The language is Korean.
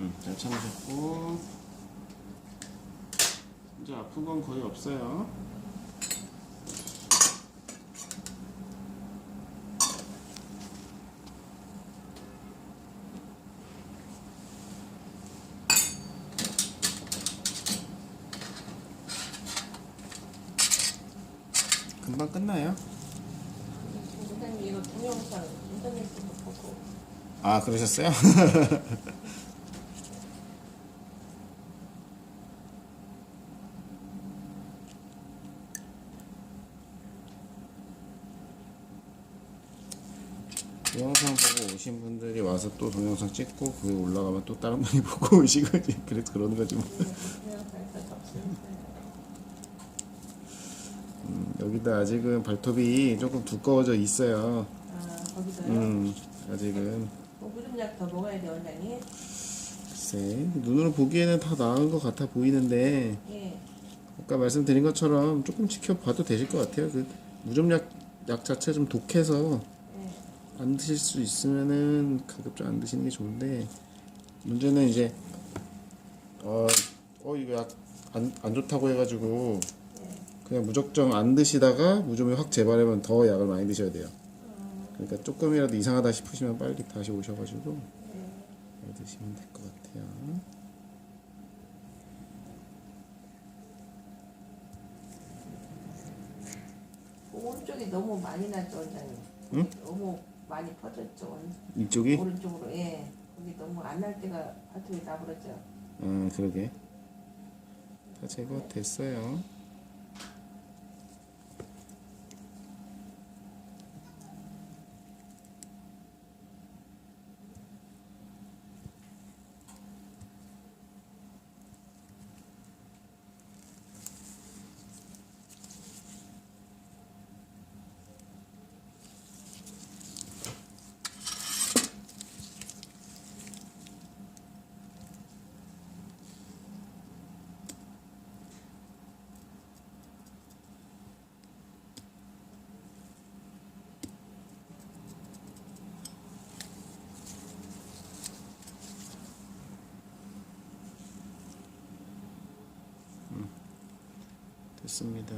음, 잘 참으셨고 이제 아픈 건 거의 없어요. 금방 끝나요? 선생님 이거 동영상 인터넷에서 보고 아 그러셨어요? 동영상 보고 오신 분들이 와서 또 동영상 찍고 그게 올라가면 또 다른 분이 보고 오시고 이제 그래서 그러는 거지 뭐. 음, 여기다 아직은 발톱이 조금 두꺼워져 있어요. 아 거기서요? 음, 아직은 뭐 무좀약 더 먹어야 돼 원장님? 글쎄 눈으로 보기에는 다 나은 것 같아 보이는데 예. 아까 말씀드린 것처럼 조금 지켜봐도 되실 것 같아요. 그 무좀약 약 자체 좀 독해서 예. 안 드실 수 있으면은 가급적 안 드시는 게 좋은데 문제는 이제 어, 어 이거 약 안 안 좋다고 해가지고 예. 그냥 무작정 안 드시다가 무좀이 확 재발하면 더 약을 많이 드셔야 돼요. 그러니까 조금이라도 이상하다 싶으시면 빨리 다시 오셔가지고 드시면 될 것 같아요. 그 오른쪽이 너무 많이 났죠 원장님? 응? 너무 많이 퍼졌죠 원- 이쪽이? 오른쪽으로 예. 거기 너무 안 날 때가 발톱이 나버렸죠. 음 그러게 다 제거됐어요. 됐습니다.